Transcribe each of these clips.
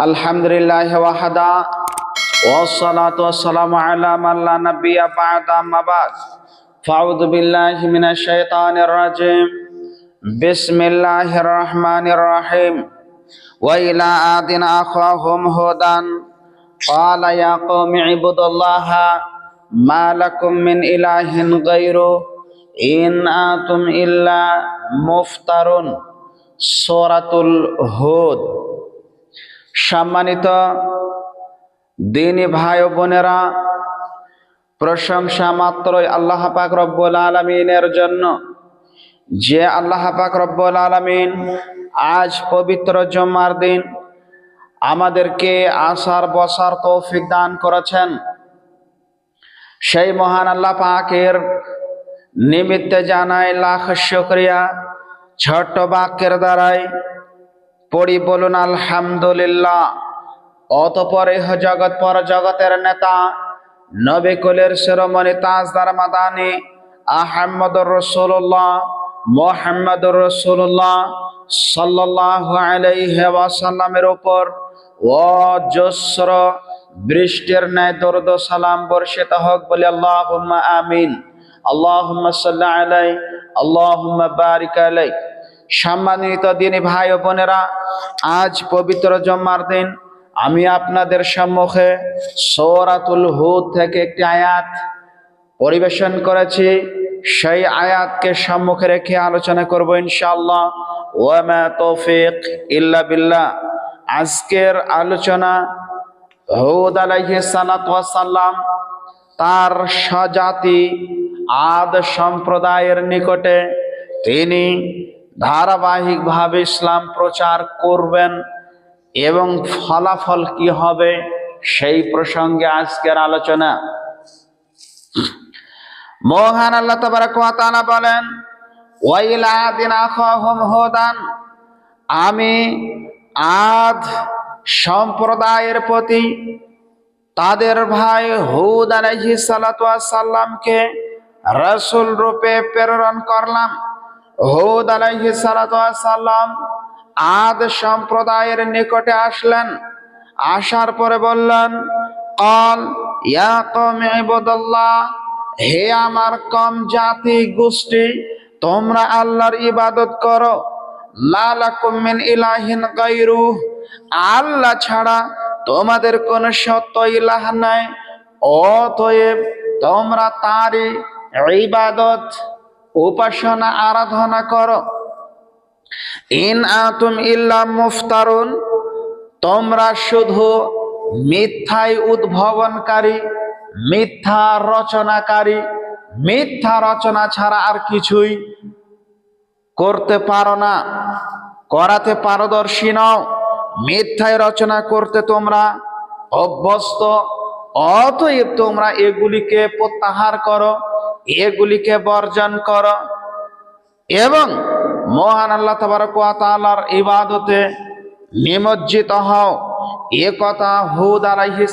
الحمد لله وحدا والصلاة والسلام على من لا نبي بعد أما بعد فأعوذ بالله من الشيطان الرجيم بسم الله الرحمن الرحيم وإلى عاد أخاهم هودا قال يا قوم اعبدوا الله ما لكم من إله غيره إن أنتم إلا مفترون سورة الهود সম্মানিত দিনী ভাই বোনেরা, প্রশংসা মাত্রই আল্লাহ পাক রব্বুল আলমিনের জন্য। যে আল্লাহ পাক রব্বুল আলমিন আজ পবিত্র জমার দিন আমাদেরকে আসার, বসার তৌফিক দান করেছেন। সেই মহান আল্লাহ পাকের নিমিত্তে জানাই লাখ শুক্রিয়া। ছোট্ট বাক্যের দ্বারাই পড়ি বলুন, আলহামদুলিল্লাহ। অতপর ইহ জগৎ পর জগতের নেতা, নবী কুলের শিরোমণি তাজদার মাদানি, আহমদুর রসুল্লাহ মোহাম্মদুর রসুল্লাহ সাল্লাহ আলাইহি ওয়াসাল্লামের উপর অজস্র বৃষ্টির ন্যায় দরুদ সালাম বর্ষিত হোক বলে আল্লাহুম্মা আমিন। আল্লাহুম্মা সাল্লি আলাই আল্লাহুম্মা বারিক আলাই সম্মানিত দিনী ভাই ও বোনেরা, আজ পবিত্র জম্মার দিন। আমি আপনাদের সম্মুখে সৌরাতুল হুদ থেকে একটি আয়াত পরিবেশন করেছি। সেই আয়াতকে সম্মুখে রেখে আলোচনা করব ইনশাআল্লাহ। ওয়ামা তৌফিক ইল্লা বিল্লাহ। আজকের আলোচনা হুদ আলাইহিস সালাতু ওয়াস সালাম তার স্বজাতি আদ সম্প্রদায়ের নিকটে। তিনি ধারাবাহিকভাবে ইসলাম প্রচার করবেন এবং ফলাফল কি হবে সেই প্রসঙ্গে আজকের আলোচনা। মহান আল্লাহ ওয়া বলেন হুদান। আমি আদ সম্প্রদায়ের প্রতি তাদের ভাই হুদ সালামকে রাসূল রূপে প্রেরণ করলাম। হুদ আলাইহি সালাম আদ সম্প্রদায়ের নিকটে আসলেন। আসার পরে বললেন, কল, ইয়া কম ইবাদাল্লাহ, হে আমার কম জাতি গোষ্ঠী, তোমরা আল্লাহর ইবাদত করো। লালাকুম মিন ইলাহিন গায়রু, আল্লাহ ছাড়া তোমাদের কোনো সত্য ইলাহ নাই। অতএব তোমরা তারই ইবাদত উপাসনা, আরাধনা করো। ইন আতুম ইল্লা মুফতারুন, তোমরা শুধু মিথ্যায় উদ্ভাবনকারী, মিথ্যা রচনাকারী, মিথ্যা রচনা ছাড়া আর কিছুই করতে পারো না। করাতে পারদর্শী নও। মিথ্যায় রচনা করতে তোমরা অভ্যস্ত, অতএব তোমরা এগুলিকে প্রত্যাহার করো। এগুলিকে বর্জন করো। এবং মহান আল্লাহ তালার ইবাদতে নিমজ্জিত হও। এ কথা হুদ আলাইহি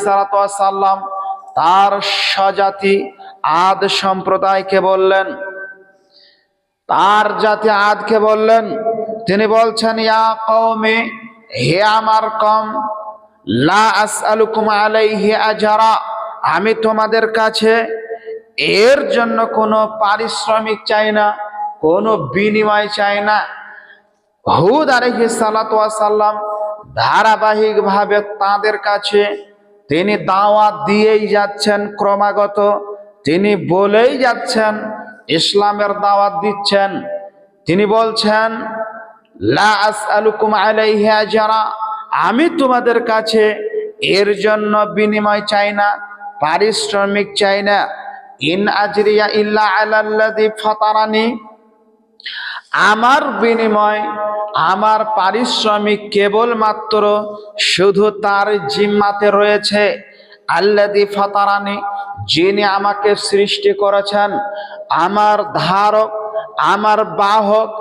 তার স্বজাতি আদ সম্প্রদায়কে বললেন। তার জাতি আদকে বললেন, তিনি বলছেন, ইয়া কওমে, হে আমার কম, লা আলাইহি আজরা, আমি তোমাদের কাছে এর জন্য কোনো পারিশ্রমিক চাই না, কোনো বিনিময় চাই না। হুদ আলহি সাল্লাম ধারাবাহিকভাবে তাদের কাছে তিনি দাওয়াত দিয়েই যাচ্ছেন ক্রমাগত। তিনি বলেই যাচ্ছেন, ইসলামের দাওয়াত দিচ্ছেন। তিনি বলছেন আজরা, আমি তোমাদের কাছে এর জন্য বিনিময় চাই না, পারিশ্রমিক চাই না। ইন আজরিয়া ইল্লা আলাল্লাযী ফাতারানি। আমার বিনিময়, আমার পারিশ্রমিক কেবলমাত্র শুধু তার জিম্মাতে রয়েছে। আল্লাদি ফাতারানি, যিনি আমাকে সৃষ্টি করেছেন, আমার ধারক, আমার বাহক,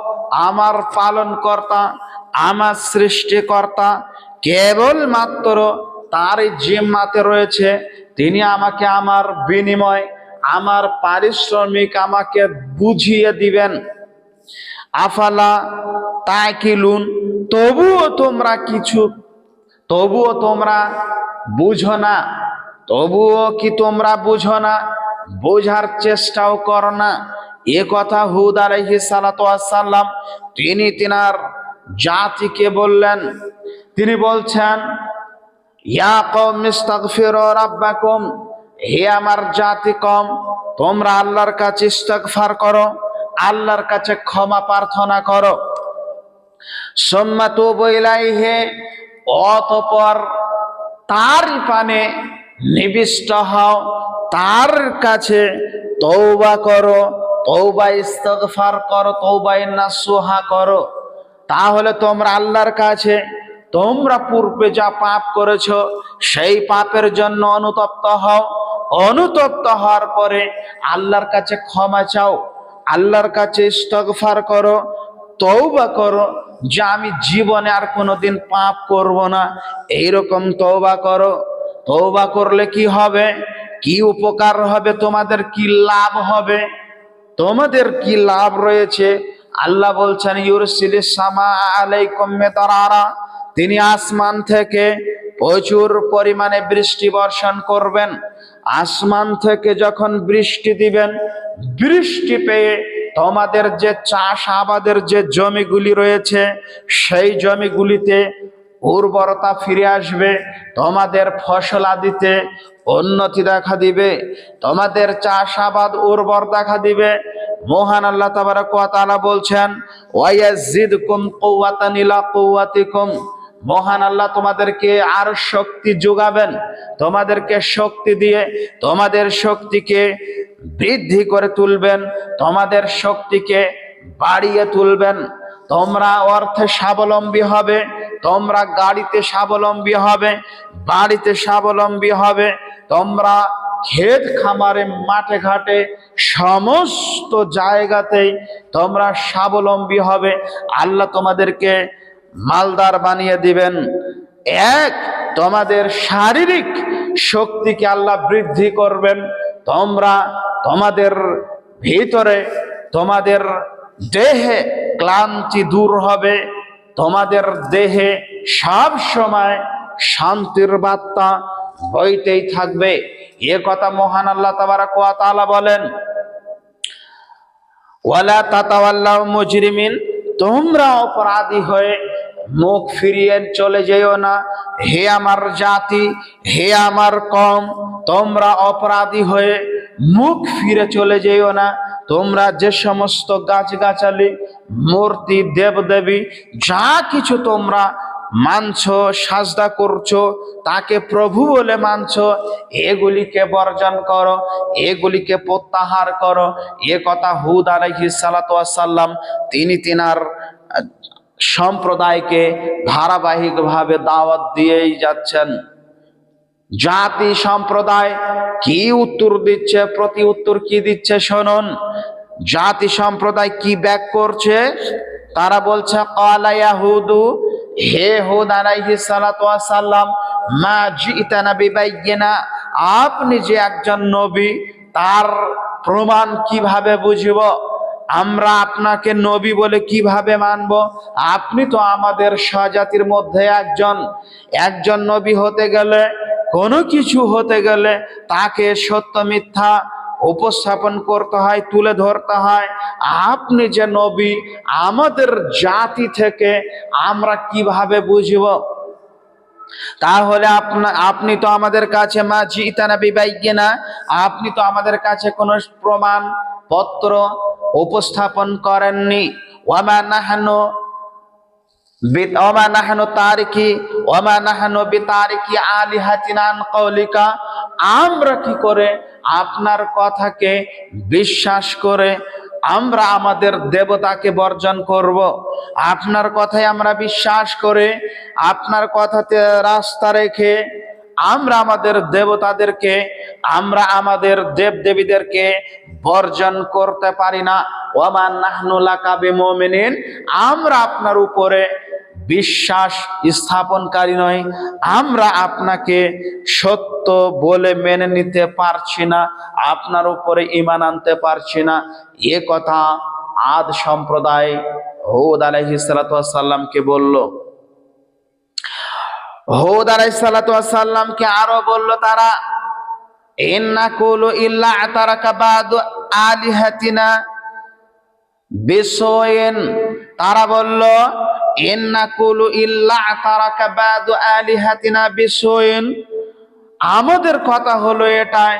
আমার পালনকর্তা, আমার সৃষ্টিকর্তা, কেবলমাত্র তার জিম্মাতে রয়েছে। তিনি আমাকে আমার বিনিময় আমার পারিশ্রমিক আমাকে বুঝিয়ে দিবেন। আফালা তাকিলুন, তবুও তোমরা কিছু, তবুও তোমরা বুঝো না, তবুও কি তোমরা বুঝো না, বোঝার চেষ্টাও করো না। এ কথা হুদ আলহি সালাতাম তিনি তিনার জাতিকে বললেন। তিনি বলছেন, ইয়া কম ইস্তাগফির রাব্বাকুম। হে আমার জাতি কম, তোমরা আল্লাহর কাছে ইস্তাগফার করো, আল্লাহর কাছে ক্ষমা প্রার্থনা করো। সম্মা তো বইলাইহে অতপর তার পানে নিবিষ্ট হও, তার কাছে তৌবা করো তৌবা ইস্তগফার করো তৌবা নাসুহা করো। তাহলে তোমরা আল্লাহর কাছে, তোমরা পূর্বে যা পাপ করেছ, সেই পাপের জন্য অনুতপ্ত হও অনুতপ্ত হওয়ার পরে আল্লাহর কাছে ক্ষমা চাও, আল্লাহর কাছে ইস্তগফার করো তৌবা করো যে আমি জীবনে আর কোনোদিন পাপ করব না। এইরকম তৌবা করো। তৌবা করলে কি হবে? কি উপকার হবে? তোমাদের কি লাভ হবে? তোমাদের কি লাভ রয়েছে? আল্লাহ বলছেন ইউরসিলিস সামা আলাইকুম মেতারারা তিনি আসমান থেকে প্রচুর পরিমাণে বৃষ্টি বর্ষণ করবেন। আসমান থেকে যখন বৃষ্টি দিবেন, বৃষ্টি পেয়ে তোমাদের যে চাষ আবাদের যে জমিগুলি রয়েছে, সেই জমিগুলিতে উর্বরতা ফিরে আসবে, তোমাদের ফসল আদিতে উন্নতি দেখা দিবে, তোমাদের চাষাবাদ উর্বর দেখা দিবে। মহান আল্লাহ তাবারাকালা বলছেন, ওয়াইয়াজিদকুম কুওয়াতান ইলা কুওয়াতিকুম। মহান আল্লাহ তোমাদেরকে আর শক্তি যোগাবেন। তোমাদেরকে শক্তি দিয়ে তোমাদের শক্তিকে বৃদ্ধি করে তুলবেন, তোমাদের শক্তিকে বাড়িয়ে তুলবেন। তোমরা অর্থে স্বাবলম্বী হবে, তোমরা গাড়িতে স্বাবলম্বী হবে, বাড়িতে স্বাবলম্বী হবে, তোমরা ক্ষেত খামারে, মাঠে ঘাটে, সমস্ত জায়গাতেই তোমরা স্বাবলম্বী হবে। আল্লাহ তোমাদেরকে মালদার বানিয়ে দিবেন। এক, তোমাদের শারীরিক শক্তিকে আল্লাহ বৃদ্ধি করবেন। তোমরা তোমাদের ভিতরে, তোমাদের দেহে ক্লান্তি দূর হবে। তোমাদের দেহে সব সময় শান্তির বার্তা বইতেই থাকবে। এ কথা মহান আল্লাহ তাবারাক ওয়া তাআলা বলেন, ওয়ালা তাতাওয়াল্লাউ মুজরিমিন তোমরা অপরাধী হয়ে মুখ ফিরিয়ে চলে যেও না। হে আমার জাতি, হে আমার কম, তোমরা অপরাধী হয়ে মুখ ফিরে চলে যেও না। তোমরা যে সমস্ত গাছগাছালি, মূর্তি, দেবদেবী, যা কিছু তোমরা মানছো, সাজদা করছ, তাকে প্রভু বলে মানছো, এগুলিকে বর্জন করো, এগুলিকে প্রত্যাহার করো। এ কথা হুদ আলহি সাল্লাম তিনি তিনার সম্প্রদায়কে ধারাবাহিকভাবে দাওয়াত দিয়েই যাচ্ছেন। জাতি সম্প্রদায় কি উত্তর দিচ্ছে, প্রতি উত্তর কি দিচ্ছে শুনুন। জাতি সম্প্রদায় কি ব্যাক করছে, তারা বলছে, কালা ইয়াহুদু, হে হুদ আলাইহি সালাতু সাল্লাম মা আপনি যে একজন নবী, তার প্রমাণ কীভাবে বুঝব? আমরা আপনাকে নবী বলে কীভাবে মানব? আপনি তো আমাদের স্বজাতির মধ্যে একজন। একজন নবী হতে গেলে, কোনো কিছু হতে গেলে তাকে সত্য মিথ্যা উপস্থাপন করতে হয়, তুলে ধরতে হয়। আপনি যে নবী, আমাদের জাতি থেকে আমরা কীভাবে বুঝব? তাহলে আপনা, আপনি তো আমাদের কাছে মা জিতানা বিবাইকে না আপনি তো আমাদের কাছে কোনো প্রমাণ পত্র উপস্থাপন করেননি। ওয়ামা নাহানো ওমা নাহানু তারিকি ওমা নাহানু বিতারিকি আলিহাতিনান কৌলিকা, আমরা কি করে আপনার কথাকে বিশ্বাস করে আমরা আমাদের দেবতাকে বর্জন করব। আপনার কথায় আমরা বিশ্বাস করে, আপনার কথাতে রাস্তা রেখে আমরা আমাদের দেবতাদেরকে, আমরা আমাদের দেব দেবীদেরকে বর্জন করতে পারি না। ওমান বিমুমিনিন, আমরা আপনার উপরে বিশ্বাস স্থাপনকারী নয়। আমরা আপনাকে সত্য বলে মেনে নিতে পারছি না, আপনার উপরে ইমান আনতে পারছি না। এ কথা আদ সম্প্রদায় হৌদ আলহিসাল্লামকে বলল। হুদ আলাইসাল্লামকে আরও বলল তারা তারা বলল আমাদের কথা হলো এটাই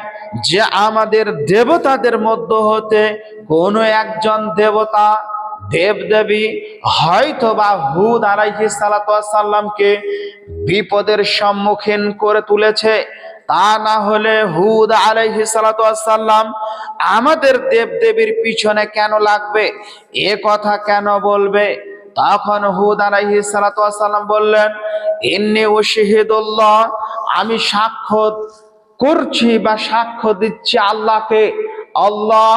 যে আমাদের দেবতাদের মধ্য হতে কোনো একজন দেবতা, দেবদেবী হয়তো বা হুদ আলাইহি সাল্লামকে বিপদের সম্মুখীন করে তুলেছে। তা না হলে হুদ আলাইহি সাল্লাম আমাদের দেবদেবীর পিছনে কেন লাগবে? এ কথা কেন বলবে? তখন হুদ আলাইহি সাল্লাম বললেন, ইন্নি ওশিহিদুল্লাহ আমি সাক্ষ্য করছি বা সাক্ষ্য দিচ্ছি আল্লাহকে। আল্লাহ,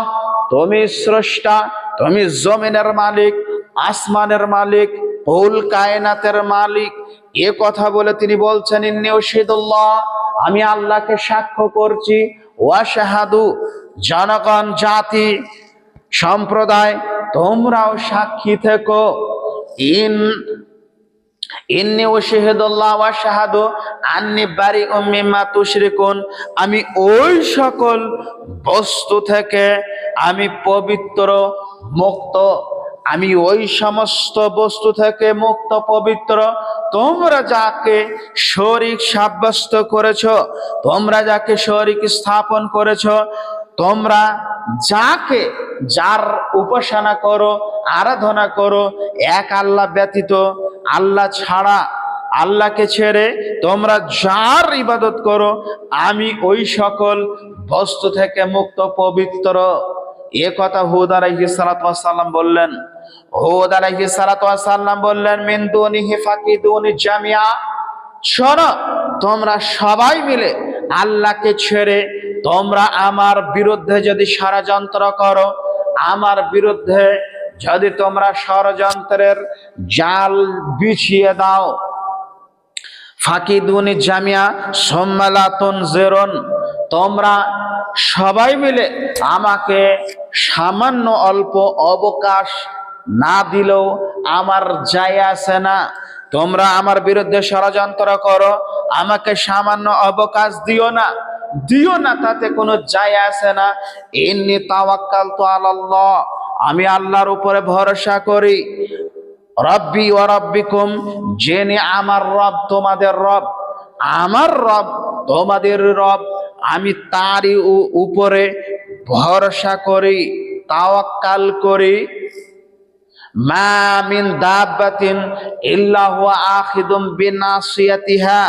তুমি স্রষ্টা, তুমি জমিনের মালিক, আসমানের মালিক পৌল কায়নাতের মালিক। এ কথা বলে তিনি বলছেন, ইন্নি ওশিদুল্লাহ আমি আল্লাহকে সাক্ষ্য করছি। ওয়া ওয়াশাহাদু, জনগণ, জাতি, সম্প্রদায়, তোমরাও সাক্ষী থেকো। ইন ইন্নি ও শেহেদুল্লাহ ওয়া শাহাদু আন্নি বারি মিম্মা তুশরিকুন। আমি ওই সকল বস্তু থেকে আমি পবিত্র, মুক্ত, আমি ওই সমস্ত বস্তু থেকে মুক্ত, পবিত্র। তোমরা যাকে শরিক সাব্যস্ত করেছ, তোমরা যাকে শরিক স্থাপন করেছ, তোমরা যাকে যার উপাসনা করো আরাধনা করো, এক আল্লাহ ব্যতীত আল্লাহ ছাড়া আল্লাহকে ছেড়ে তোমরা যার ইবাদত করো, আমি ওই সকল বস্তু থেকে মুক্ত, পবিত্র। এ কথা হুদ আলাইহি সাল্লাম বললেন। হুদ আলাইহি সাল্লাম বললেন, মিন দুনিহি ফাকিদুনি জামিয়া। শোনো, তোমরা সবাই মিলে আল্লাহকে ছেড়ে তোমরা আমার বিরুদ্ধে যদি ষড়যন্ত্র করো, আমার বিরুদ্ধে যদি তোমরা ষড়যন্ত্রের জাল বিছিয়ে দাও, ফাকিদুনি জামিয়া সম্মালাতুন জেরন, তোমরা সবাই মিলে আমাকে সামান্য অল্প অবকাশ না দিলেও আমার যায় আসে না। তোমরা আমার বিরুদ্ধে ষড়যন্ত্র করো, আমাকে সামান্য অবকাশ দিও না। দিও না, তাতে কোনো যায় আসে না। এমনি তাওয়াক্কাল তো আল্লাহ আমি আল্লাহর উপরে ভরসা করি। রব্বি ও রব্বিকুম জেনে আমার রব, তোমাদের রব। আমার রব, তোমাদের রব। আমি তারই উপরে ভরসা করি, তাওয়াক্কাল করি। মা মিন দাব্বাতিন ইল্লা হুয়া আখিদুম বিনাসিয়াতিহা।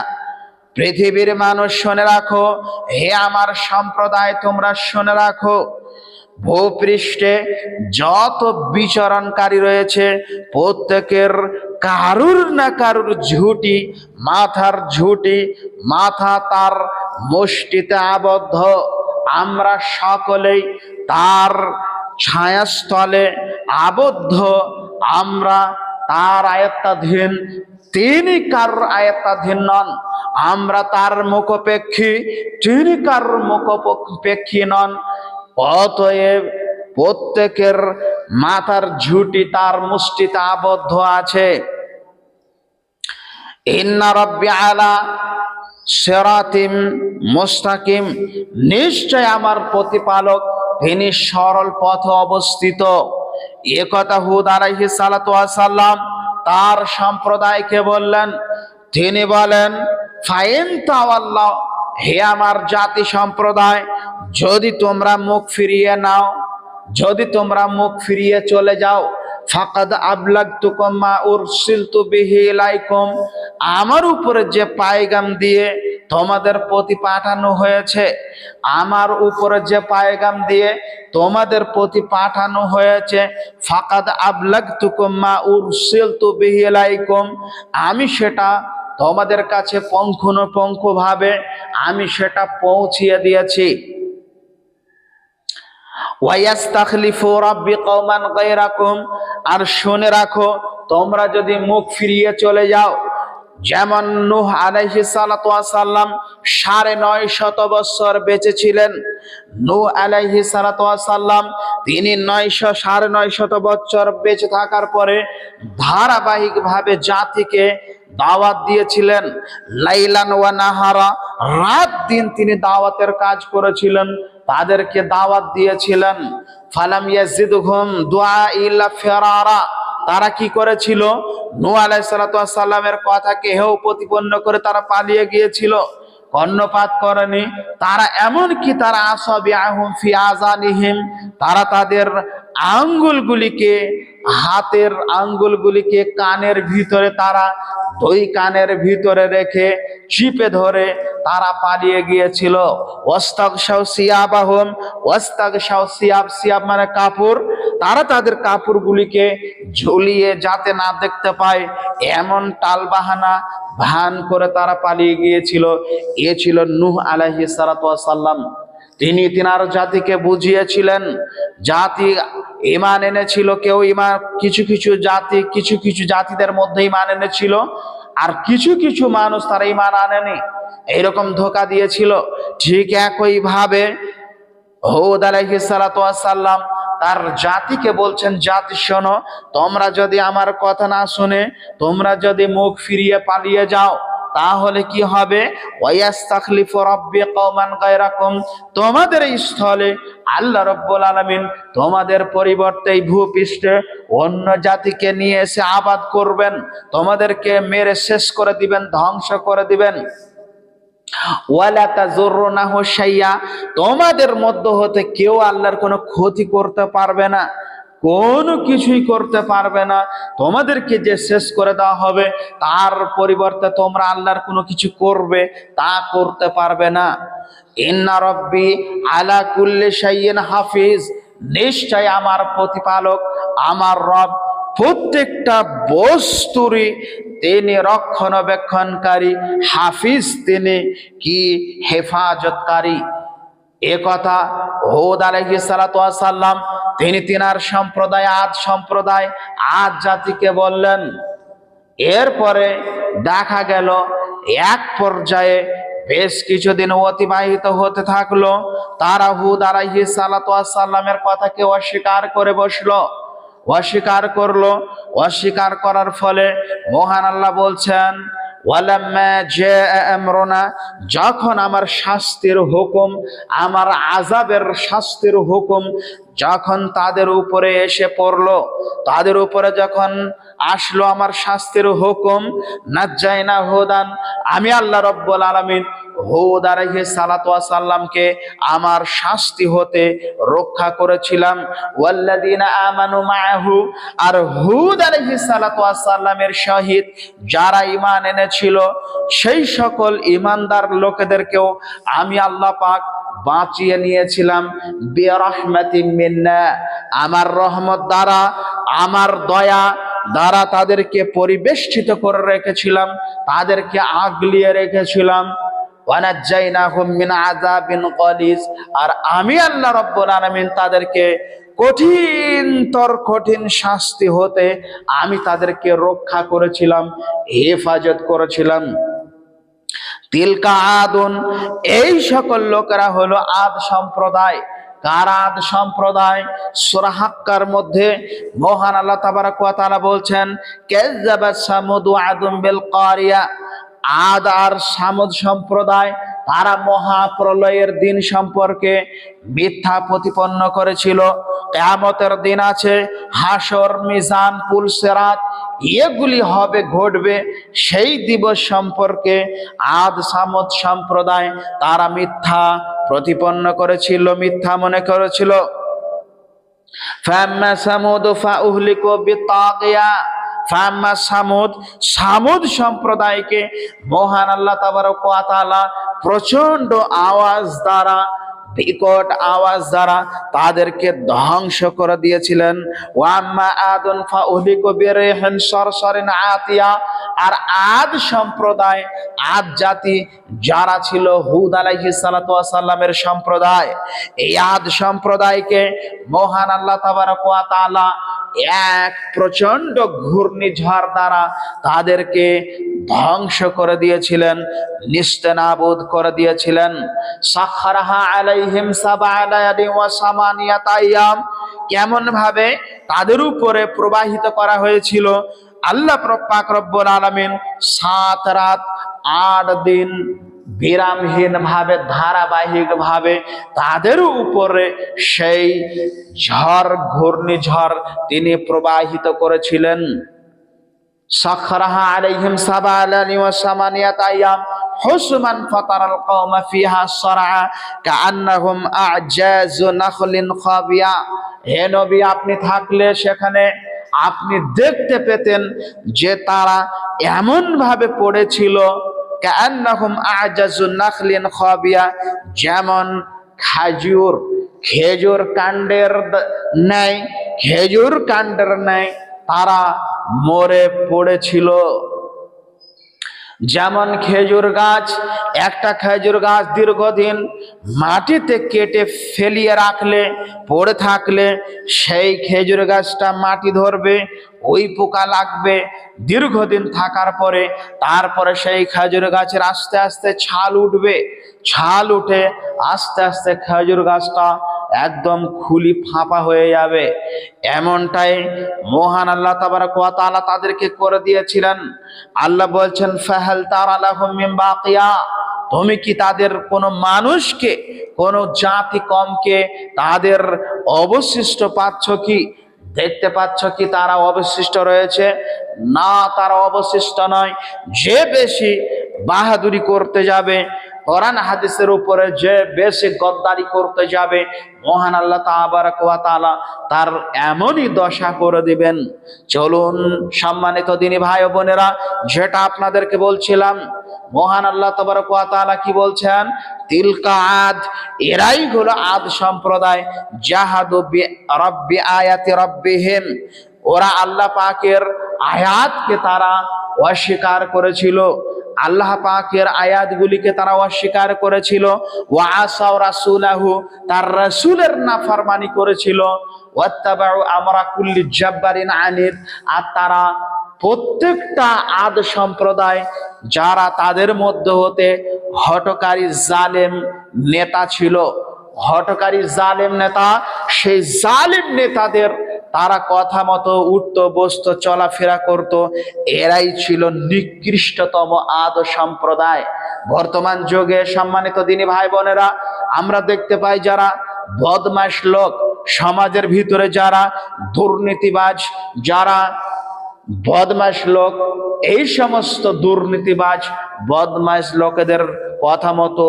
পৃথিবীর মানুষ শুনে রাখো, হে আমার সম্প্রদায়, তোমরা শুনে রাখো। ভূপৃষ্ঠে যত বিচরণকারী রয়েছে, প্রত্যেকের কারুর না কারুর ঝুটি, মাথার ঝুটি, মাথা তার মুষ্টিতে আবদ্ধ। আমরা সকলেই তার ছায়াস্থলে আবদ্ধ। আমরা তার আয়ত্তাধীন, তিনি কারোর আয়ত্তাধীন নন। আমরা তার মুখপেক্ষী, তিনি কারোর মুখপেক্ষী নন। অতএব প্রত্যেকের মাথার ঝুটি তার মুষ্টিতে আবদ্ধ আছে। সেরাতিম মুস্তাকিম। নিশ্চয় আমার প্রতিপালক তিনি সরল পথে অবস্থিত। এ কথা হুদ আলাইহি সাল্লাম তার সম্প্রদায়কে বললেন। তিনি বলেন, ফাইন হে আমার জাতি সম্প্রদায় যদি তোমরা মুখ ফিরিয়ে নাও, যদি তোমরা মুখ ফিরিয়ে চলে যাও, ফাকাদ আবলাগতুকুম মা উরসিলতু বিহি ইলাইকুম, আমার উপরে যে পায়গাম দিয়ে তোমাদের প্রতি পাঠানো হয়েছে, আমার উপরে যে পায়গাম দিয়ে তোমাদের প্রতি পাঠানো হয়েছে, ফাকাদ আবলাগতুকুম মা উরসিলতু বিহি ইলাইকুম, আমি সেটা তোমাদের কাছে পঙ্খনুপঙ্খ ভাবে আমি সেটা পৌঁছিয়ে দিয়েছি। ওয়াইয়াস্তাখলিফু রাব্বি কওমান গায়রাকুম, আর শুনে রাখো, তোমরা যদি মুখ ফিরিয়ে চলে যাও, যেমন নূহ আলাইহি সালাতু সাল্লাম সাড়ে নয় শত বছর বেঁচে ছিলেন, নূহ আলাইহি সালাতু সাল্লাম তিনি নয়শো সাড়ে নয় শত বছর বেঁচে থাকার পরে ধারাবাহিকভাবে জাতিকে দাওয়াত দিয়েছিলেন। লাইলান ওয়া নাহারা, রাত দিন তিনি দাওয়াতের কাজ করেছিলেন। তাদেরকে দাওয়াত দিয়েছিলেন। ফালাম ইয়াজিদুহুম দুআ ইল্লা ফিরারা। তারা কি করেছিল? নূ আলাইহিস সালাতু ওয়াস সালামের কথাকে হেও প্রতিপন্ন করে তারা পালিয়ে গিয়েছিল। কর্ণপাত করেনি। তারা এমন কি তারা আসবি আহম ফি আজানিহিম তারা তাদের আঙ্গুলগুলিকে, হাতের আঙ্গুলগুলিকে কানের ভিতরে তারা দুই কানের ভিতরে রেখে চিপে ধরে তারা পালিয়ে গিয়েছিল। ওস্তাক শাও সিয়াবাহম ওস্তাক শাও সিয়াব সিয়াব মানে কাপড়। তারা তাদের কাপড়গুলিকে ঝুলিয়ে যাতে না দেখতে পায়, এমন টালবাহানা ভান করে তারা পালিয়ে গিয়েছিল। এ ছিল নূহ ওয়াস সালাম। তিনি তিনার জাতিকে বুঝিয়েছিলেন। জাতি ইমান এনেছিল, কেউ ইমান কিছু কিছু জাতি, কিছু কিছু জাতিদের মধ্যে ইমান এনেছিল, আর কিছু কিছু মানুষ তারা ইমান আনেনি। এইরকম ধোকা দিয়েছিল। ঠিক একই ভাবে হৌদ আলাইসাল্লাম তার জাতিকে বলছেন, জাতি, শোনো, তোমরা যদি আমার কথা না শুনে, তোমরা যদি মুখ ফিরিয়ে পালিয়ে যাও তাহলে কি হবে? তোমাদের স্থলে আল্লাহ রব্বুল আলামিন তোমাদের পরিবর্তে ভূপৃষ্ঠে অন্য জাতিকে নিয়ে এসে আবাদ করবেন। তোমাদেরকে মেরে শেষ করে দিবেন, ধ্বংস করে দিবেন। তোমাদের মধ্য হতে কেউ আল্লাহর কোনো ক্ষতি করতে পারবে না। কোনো কিছুই করতে পারবে না। তোমাদেরকে যে শেষ করে দেওয়া হবে, তার পরিবর্তে তোমরা আল্লাহর কোনো কিছু করবে, তা করতে পারবে না। ইন্না রব্বি আলা কুল্লি শাইইন হাফিজ। নিশ্চয় আমার প্রতিপালক, আমার রব প্রত্যেকটা বস্তুরই তিনি রক্ষণাবেক্ষণকারী, হাফিজ তিনি কি হেফাজতকারী। এ কথা হোদ আলহি সাল্লাম তিনি তিনার সম্প্রদায়, আদ সম্প্রদায়, আদ জাতিকে বললেন। এরপরে দেখা গেল, এক পর্যায়ে বেশ কিছুদিন অতিবাহিত হতে থাকল। তারা হুদ আলাইহি সাল্লামের কথাকে অস্বীকার করে বসল। অস্বীকার করল। অস্বীকার করার ফলে মহান আল্লাহ বলছেন যখন আমার শাস্তির হুকুম, আমার আজাবের শাস্তির হুকুম যখন তাদের উপরে এসে পড়ল, তাদের উপরে যখন আসলো আমার শাস্তির হুকুম, নাজ্জাইনা হুদান, আমি আল্লাহ রব্বুল আলামিন হুদ আলাইহিস সালাতু ওয়াস সালামকে আমার শাস্তি হতে রক্ষা করেছিলাম। ওয়াল্লাযিনা আমানু মাআহু, আর যারা ঈমান এনেছিল, সেই সকল ঈমানদার লোকেদেরকেও আমি আল্লাহ পাক বাঁচিয়ে নিয়েছিলাম। মিন্না, আমার রহমত দ্বারা, আমার দয়া দ্বারা তাদেরকে পরিবেষ্টিত করে রেখেছিলাম, তাদেরকে আগলিয়ে রেখেছিলাম। আর আমি আল্লাহ রাব্বুল আলামিন তাদেরকে কঠিনতর কঠিন শাস্তি হতে আমি তাদেরকে রক্ষা করেছিলাম, হেফাজত করেছিলাম। তিলকা আদুন, এই সকল লোকেরা হলো আদ সম্প্রদায়। কারাদ সম্প্রদায়? সুরাহাক্কার মধ্যে মহান আল্লাহ তাবারাক ওয়া বলছেন কাযযাবাত সামুদ আদুম বিল কারিয়া। আদ আর সামদ সম্প্রদায়, তারা মহাপ্রলয়ের দিন সম্পর্কে মিথ্যা প্রতিপন্ন করেছিল। কেয়ামতের দিন আছে হাসর মিজান পুল সেরাত, এগুলি হবে, ঘটবে। সেই দিবস সম্পর্কে আদ, সামদ সম্প্রদায় তারা মিথ্যা প্রতিপন্ন করেছিল, মিথ্যা মনে করেছিল। ফাম্মা সামুদ ফাউহলিকু বিতাগিয়া ফাম্মা সামুদ সামুদ সম্প্রদায়কে মহান আল্লাহ তাবারক তাআলা প্রচণ্ড আওয়াজ দ্বারা, বিকট আওয়াজ দ্বারা তাদেরকে ধ্বংস করে দিয়েছিলেন। ওয়াম্মা আদুন ফাউহলিকু বিরিহিন সরসরিন আতিয়া আর আদ সম্প্রদায়, আদ জাতি যারা ছিল হুদ আলাইহি সালাতু ওয়াস সালামের সম্প্রদায়, এই আদ সম্প্রদায়কে মহান আল্লাহ তাবারক ওয়া তাআলা এক প্রচণ্ড ঘূর্ণিঝড় দ্বারা তাদেরকে ধ্বংস করে দিয়েছিলেন, নিস্তেনাবুদ করে দিয়েছিলেন। সাখারাহা আলাইহিম আইয়াম কেমন ভাবে তাদের উপরে প্রবাহিত করা হয়েছিল আল্লাহ পাক রব্বুল আলমিন সাত রাত, আট দিন বিরামহীন ভাবে ধারাবাহিক ভাবে তাদের উপরে সেই ঝড়, ঘূর্ণিঝড় তিনি প্রবাহিত করেছিলেন। আপনি থাকলে সেখানে আপনি দেখতে পেতেন যে তারা এমন ভাবে পড়েছিল যেমন খাজুর, খেজুর কাণ্ডের নেয় খেজুর কাণ্ডের ন্যায় তারা মরে পড়েছিল। যেমন খেজুর গাছ, একটা খেজুর গাছ দীর্ঘদিন মাটিতে কেটে ফেলিয়ে রাখলে, পড়ে থাকলে সেই খেজুর গাছটা মাটি ধরবে, ওই পোকা লাগবে। দীর্ঘদিন থাকার পরে তারপরে সেই খেজুর গাছের আস্তে আস্তে ছাল উঠবে। ছাল উঠে আস্তে আস্তে খেজুর গাছটা একদম খুলি ফাঁপা হয়ে যাবে। এমনটাই মহান আল্লাহ তাবার তাআলা তাদেরকে করে দিয়েছিলেন। আল্লাহ বলছেন, ফাহাল তার আল্লাহ বাকিয়া। তুমি কি তাদের কোনো মানুষকে, কোনো জাতি কমকে তাদের অবশিষ্ট পাচ্ছ কি? দেখতে পাচ্ছ কি তারা অবশিষ্ট রয়েছে? না, তারা অবশিষ্ট নয়। যে বেশি বাহাদুরি করতে যাবে কোরআন হাদিসের উপরে যে বেশি গদ্দারি করতে যাবে, মহান আল্লাহ তাআলা তার এমনই দশা করে দিবেন। চলুন সম্মানিত দিনী ভাই বোনেরা, যেটা আপনাদেরকে বলছিলাম, মহান আল্লাহ তাআলা কি বলছেন? তিলকা আদ, এরাই হলো আদ সম্প্রদায়। জাহাদু রব্বি আয়াতি রব্বিহিম, ওরা আল্লাহ পাকের আয়াতকে তারা অস্বীকার করেছিল। আল্লাহ পাকের আয়াতগুলিকে তারা অস্বীকার করেছিল। ওয়াসাও রাসূলাহু, তার রাসূলের নাফরমানি করেছিল। ওয়াত্তাবাউ আমরা জাব্বারিন আনিদ আর তারা প্রত্যেকটা আদ সম্প্রদায় যারা তাদের মধ্যে হতে হটকারী জালেম নেতা ছিল। হটকারী জালেম নেতা, সেই জালেম নেতাদের তারা কথা মতো উঠতো, বসতো, চলাফেরা করত। এরাই ছিল নিকৃষ্টতম আদ সম্প্রদায়। বর্তমান যুগে সম্মানিত দিনী ভাই বোনেরা, আমরা দেখতে পাই যারা বদমাস লোক, সমাজের ভিতরে যারা দুর্নীতিবাজ, যারা বদমাস লোক, এই সমস্ত দুর্নীতিবাজ, বদমাস লোকেদের কথা মতো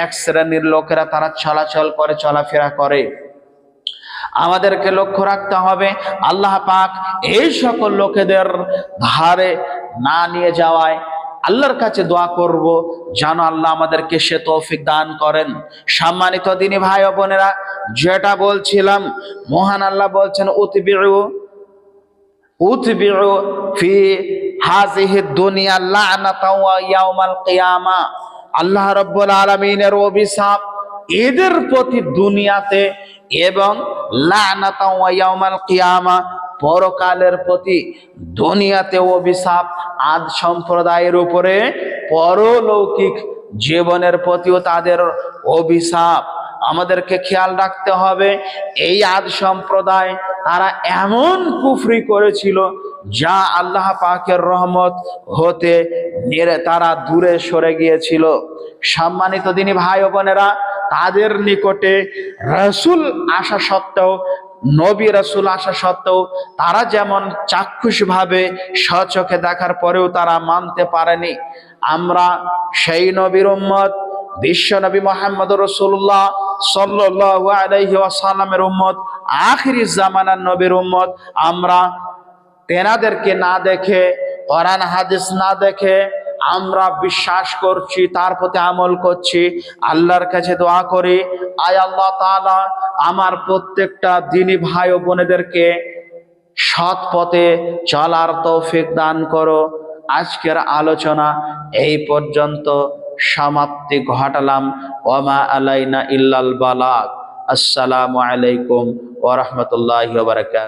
এক শ্রেণির লোকেরা তারা চলাচল করে, চলাফেরা করে। আমাদেরকে লক্ষ্য রাখতে হবে, আল্লাহ পাক এই সকল লোকেদের ধারে না নিয়ে যাওয়ায় আল্লাহর কাছে দোয়া করব, যেন আল্লাহ আমাদেরকে সে তৌফিক দান করেন। সম্মানিত দিনী ভাই বোনেরা, যেটা বলছিলাম, মহান আল্লাহ বলছেন, উতবিউ উতবিউ ফি হাজিহি দুনিয়া আল্লাহ রাব্বুল আলামিনের অভিশাপ এদের প্রতি দুনিয়াতে এবং পরকালের প্রতি দুনিয়াতে অভিশাপ, আদ সম্প্রদায়ের উপরে পরলৌকিক জীবনের প্রতিও তাদের অভিশাপ। আমাদেরকে খেয়াল রাখতে হবে, এই আদ সম্প্রদায় তারা এমন কুফরি করেছিল যা আল্লাহ পাকের রহমত হতে তারা দূরে সরে গিয়েছিল। সম্মানিত দিনী ভাই বোনেরা, তাদের নিকটে রসুল আসা সত্ত্বেও, নবী রসুল আসা সত্ত্বেও তারা যেমন চাক্ষুষভাবে স্বচোখে দেখার পরেও তারা মানতে পারেনি। আমরা সেই নবীর উম্মত, বিশ্ব নবী মোহাম্মদ রসুল্লাহ সাল্লাহ আলাইহি ওয়াসাল্লামের উম্মত, আখিরি জামানার নবীর উম্মত, আমরা তেনাদেরকে না দেখে, কোরআন, হাদিস না দেখে আমরা বিশ্বাস করছি, তার প্রতি আমল করছি। আল্লাহর কাছে দোয়া করি, আয় আল্লাহ তাআলা, আমার প্রত্যেকটা দিনী ভাই ও বোনেদেরকে সৎ পথে চলার তৌফিক দান করো। আজকের আলোচনা এই পর্যন্ত সমাপ্তি ঘটালাম। ওমা আলাইনা ইল্লাল বালাক আসসালামু আলাইকুম ওয়া রাহমাতুল্লাহি ওয়া বারাকাতুহু।